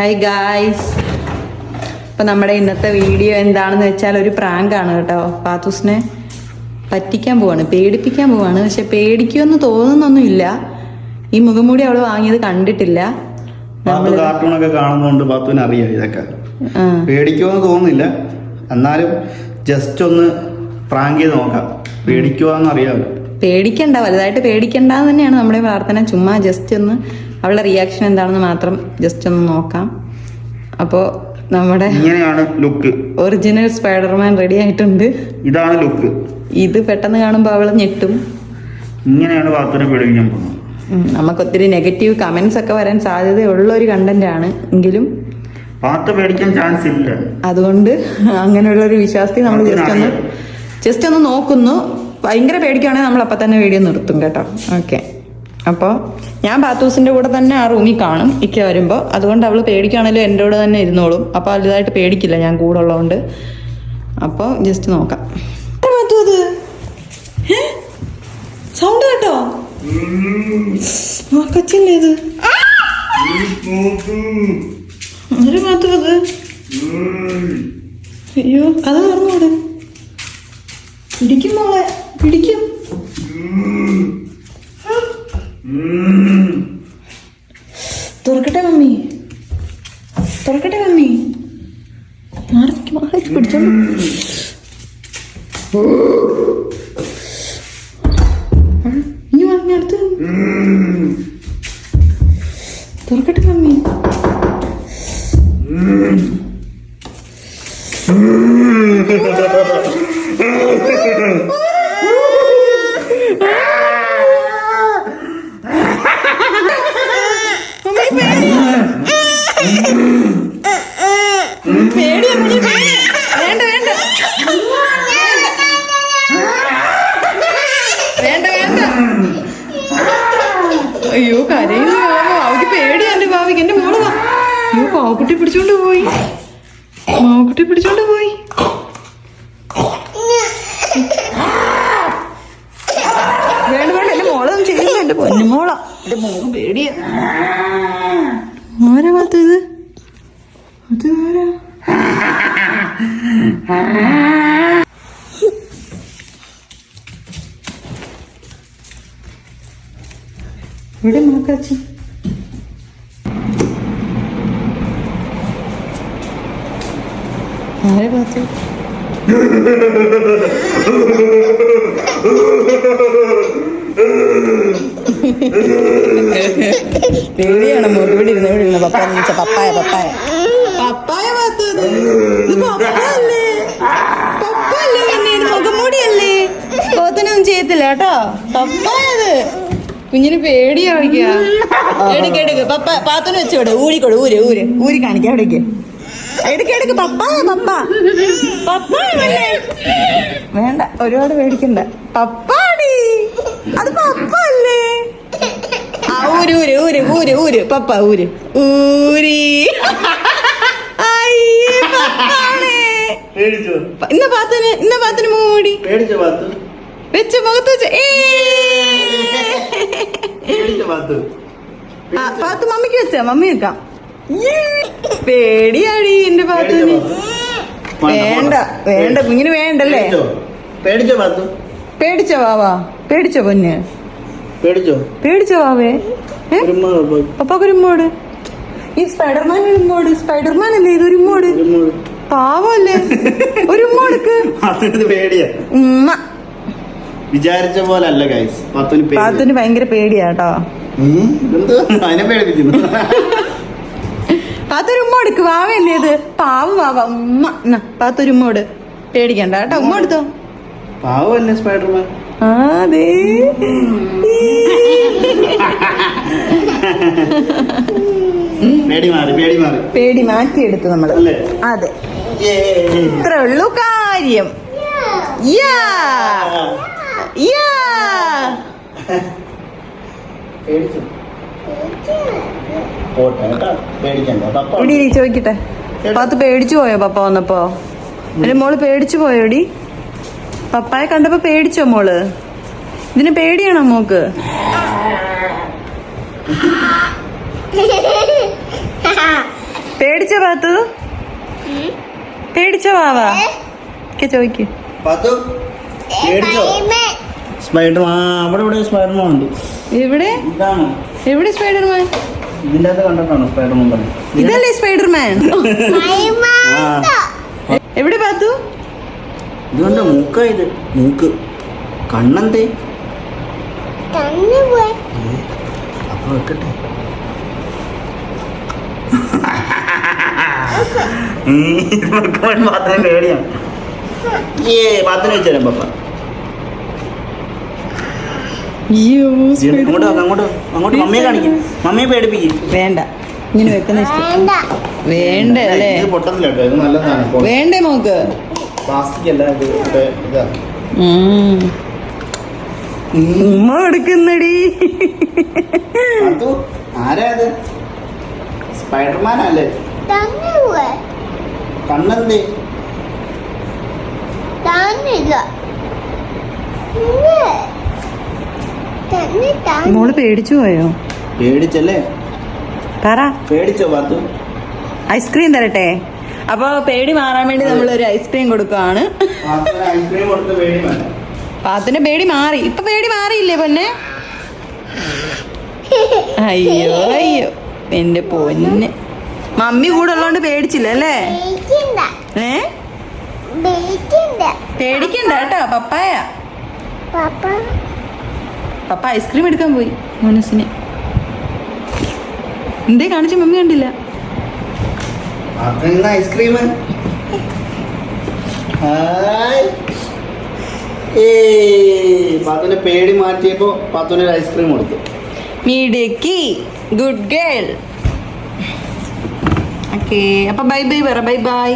Hi guys അപ്പം നമ്മുടെ ഇന്നത്തെ വീഡിയോ എന്താണെന്ന് വെച്ചാൽ ഒരു പ്രാങ്കാണ് കേട്ടോ. പാത്തൂസിനെ പറ്റിക്കാൻ പോവാണ് പേടിപ്പിക്കാൻ പോവാണ്. പക്ഷെ പേടിക്കുമെന്ന് തോന്നുന്നൊന്നുമില്ല. ഈ മുഖംമൂടി അവൾ വാങ്ങിയത് കണ്ടിട്ടില്ല. കാർട്ടൂണൊക്കെ കാണുന്നതുകൊണ്ട് പാത്തുവിന് അറിയാം ഇതൊക്കെ. പേടിക്കുമെന്ന് തോന്നുന്നില്ല. എന്നാലും ജസ്റ്റ് ഒന്ന് പ്രാങ്ക് ചെയ്ത് നോക്കാം. പേടിക്കുവാന്ന് അറിയാമല്ലോ പേടിക്കണ്ട വലുതായിട്ട് പേടിക്കണ്ട എന്ന് തന്നെയാണ് നമ്മുടെ പ്രാർത്ഥന. ചുമ്മാ ജസ്റ്റ് ഒന്ന് അവളുടെ റിയാക്ഷൻ എന്താണെന്ന് മാത്രം ജസ്റ്റ് ഒന്ന് നോക്കാം. അപ്പോ നമ്മുടെ ഇങ്ങനെയാണ് ലുക്ക് ഒറിജിനൽ സ്പൈഡർമാൻ റെഡി ആയിട്ടുണ്ട്. ഇതാണ് ലുക്ക് ഇത് പെട്ടെന്ന് കാണുമ്പോൾ അവൾ ഞെട്ടും. ഇങ്ങനെയാണ് പാത്തുവിനെ പേടിപ്പിക്കാൻ പോകുന്നത്. ഉം, നമുക്ക് ഒത്തിരി നെഗറ്റീവ് കമന്റ്സ് ഒക്കെ വരാൻ സാധ്യതയുള്ള ഒരു കണ്ടന്റ് ആണ് എങ്കിലും. പാത്ത് പേടിക്കാൻ ചാൻസ് ഇല്ല. അതുകൊണ്ട് അങ്ങനെയുള്ള ഒരു വിശ്വാസത്തിൽ നമ്മൾ ജസ്റ്റ് ഒന്ന് ജസ്റ്റ് ഒന്ന് നോക്കുന്നു. ഭയങ്കര പേടിക്കുകയാണെങ്കിൽ നമ്മൾ അപ്പൊ തന്നെ വീഡിയോ നിർത്തും കേട്ടോ. ഓക്കെ അപ്പോൾ ഞാൻ ബാത്തൂസിന്റെ കൂടെ തന്നെ ആ റൂമിൽ കാണും ഇക്ക വരുമ്പോൾ അതുകൊണ്ട് അവൾ പേടിക്കുകയാണെങ്കിലും എന്റെ കൂടെ തന്നെ ഇരുന്നോളും. അപ്പോൾ വലുതായിട്ട് പേടിക്കില്ല ഞാൻ കൂടെ ഉള്ളതുകൊണ്ട് അപ്പോൾ ജസ്റ്റ് നോക്കാം സൗണ്ട് കേട്ടോ? കൊച്ചില്ലേ ഇത്? അത്? അയ്യോ കഥ തുറന്നോട് പിടിക്കും മോളെ പിടിക്കും. Mm. അയ്യോ പാവക്കുട്ടി പിടിച്ചോണ്ട് പോയി. മാവക്കുട്ടി പിടിച്ചോണ്ട് പോയി. വേണ്ട വേണ്ട എന്റെ മോളൊന്നും ചെയ്യില്ല എന്റെ പൊന്നു മോള എന്റെ മോൾ പേടിയാ. ആരാ ഭാഗത്ത് ഇത് അത് ഇവിടെ മാക്കാച്ചി ആരെ ഭാഗത്ത് പേടിയാണ് മുറിവിടെ ഇരുന്ന് ഇവിടെ ഇരുന്ന് പപ്പായ വിളിച്ച പപ്പായ പപ്പായ പപ്പായ മുഖംമൂടിയല്ലേ? പോത്തിനൊന്നും ചെയ്യത്തില്ല കേട്ടോ. പപ്പായത് കുഞ്ഞിന് പേടിയാ വയ്ക്കുക. എടുക്ക് എടുക്ക്. പപ്പ പാത്തന് വെച്ചോട് ഊരിക്കോട് ഊര് ഊര്. ഊരി കാണിക്കാം എടുക്ക് എടുക്ക. പപ്പായ പപ്പ. പപ്പായല്ലേ വേണ്ട ഒരുപാട് പേടിക്കണ്ട. പപ്പാടി. അത് പപ്പ അല്ലേ? ആ ഊര് ഊര് ഊര് ഊര് ഊര്. പപ്പ ഊര്. ഊരി. പപ്പാണേ. ഇന്ന പാത്തിന് ഇന്ന പാത്തിന് മൂടി. വെച്ച് മുഖത്ത് വെച്ച്. ഏ. പാത്ത് മമ്മിക്ക് വെച്ചാ? മമ്മി വെക്കാം. പേടിയാടി എന്റെ ഭാഗത്ത് വേണ്ട വേണ്ട കുഞ്ഞിന് വേണ്ടല്ലേ? പേടിച്ചോ? പേടിച്ചോ പാത്തു? പേടിച്ചോ വാവാ? പേടിച്ചോ പൊന്ന്? പേടിച്ചോ? പേടിച്ചോ വാവേ? പോയി. ഈ സ്പൈഡർമാൻ ഒരുമോട് സ്പൈഡർമാൻ അല്ലേ ഇത്? ഒരുമോട്. പാവല്ലേ? ഒരുമോടുക്ക് പേടിയാ. ഉമ്മ. വിചാരിച്ച പോലെ അല്ല ഗൈസ് പാത്തുന് ഭയങ്കര പേടിയാട്ടോ അതിനെ എന്തോ അതിനെ ഉമ്മ പാത്തൊരുമ്മോടുക്ക് വാവല്ലേ ഇത് പാവ് വാവ ഉമ്മ. എന്നാ, പാത്തൊരുമ്മോട് പേടിക്കണ്ട കേട്ടോ. ഉമ്മ എടുത്തോ? പാവല്ലേ സ്പൈഡർമാൻ? പേടി മാറി പേടി മാറി. പേടി മാറ്റിയെടുത്തു അല്ലേ? അതെ. ഇത്രേ ഇത്ര ഉള്ളൂ കാര്യം. യാ. യാ. പേടിച്ചോ? പോട്ടെ. കേട്ടോ. പേടിക്കണ്ട. പപ്പ ഇവിടെ ഇരി, ചോദിക്കട്ടെ? പാത്ത് പേടിച്ചു പോയോ പപ്പ വന്നപ്പോ? എന്റെ മോൾ പേടിച്ചു പോയോടി പപ്പായെ കണ്ടപ്പോ പേടിച്ചോ മോൾ? ഇതിന് പേടിയാണോ മോക്ക്? പേടിച്ച പാത്തു? പേടിച്ച വാവാ? ഒക്കെ ചോദിക്ക്. പാത്തു പേടിച്ചോ? സ്പൈഡർമാൻ. അവിടെ ഇവിടെ സ്പൈഡർമാൻ ഉണ്ട്. ഇവിടെ ഇതാണോ. ഇവിടെ സ്പൈഡർമാൻ? ഇതിന്റെ അകത്ത് കണ്ടിട്ടാണോ സ്പൈഡർമാൻ പറഞ്ഞത് ഇതല്ലേ സ്പൈഡർമാൻ എവിടെ പാത്തു? ഇത് കണ്ട മൂക്ക ഇത്? മൂക്ക്. കണ്ണെന്തേ? അപ്പൊ വെക്കട്ടെ. പാത്രം പേടിയാണ് ഏ പാത്രം വെച്ചുതരാം പപ്പ. അയ്യോ അങ്ങോട്ട് അങ്ങോട്ട് അങ്ങോട്ട് മമ്മിയെ കാണിക്കും. മമ്മിയെ പേടിപ്പിക്കും. വേണ്ട. ഇങ്ങനെ വെക്കുന്ന ഇഷ്ടം. വേണ്ട. അല്ലേ? വേണ്ടേ മോക്ക്? പ്ലാസ്റ്റിക് അല്ല ഇത് ഇതാ. ഉം. ഉമ്മ എടുക്കുന്നടി. പാത്തു ആരാ ഇത്? സ്പൈഡർമാൻ അല്ലേ കണ്ണെന്തേ? മോൾ പേടിച്ചു പോയോ? പേടിച്ചല്ലേ? പറ. പേടിച്ചോ പാത്തു? ഐസ്ക്രീം തരട്ടെ. അപ്പൊ പേടി മാറാൻ വേണ്ടി നമ്മൾ ഒരു ഐസ്ക്രീം കൊടുക്കുകയാണ് പാത്തു ഐസ്ക്രീം കൊടുത്ത് പേടി വേണ്ട പാത്തിന്റെ പേടി മാറി. ഇപ്പൊ പേടി മാറിയില്ലേ പൊന്നെ? അയ്യോ അയ്യോ. എന്റെ പൊന്നെ. മമ്മി കൂടെ ഉള്ളോണ്ട് പേടിച്ചില്ല അല്ലേ? ഏ? പേടിക്കണ്ട കേട്ടോ പപ്പായ. പപ്പ ഐസ്ക്രീം എടുക്കാൻ പോയി മനസ്സിനെ എന്തേ കാണിച്ച മമ്മി കണ്ടില്ല. ഐസ്ക്രീം? പാത്തുവിന്റെ പേടി മാറ്റിയപ്പോ പാത്തുവിന് ഒരു ഐസ്ക്രീം കൊടുത്തു. മിടുക്കി ഗുഡ് ഗേൾ. ഓക്കെ അപ്പൊ ബൈ ബൈ പറ ബൈ ബൈ.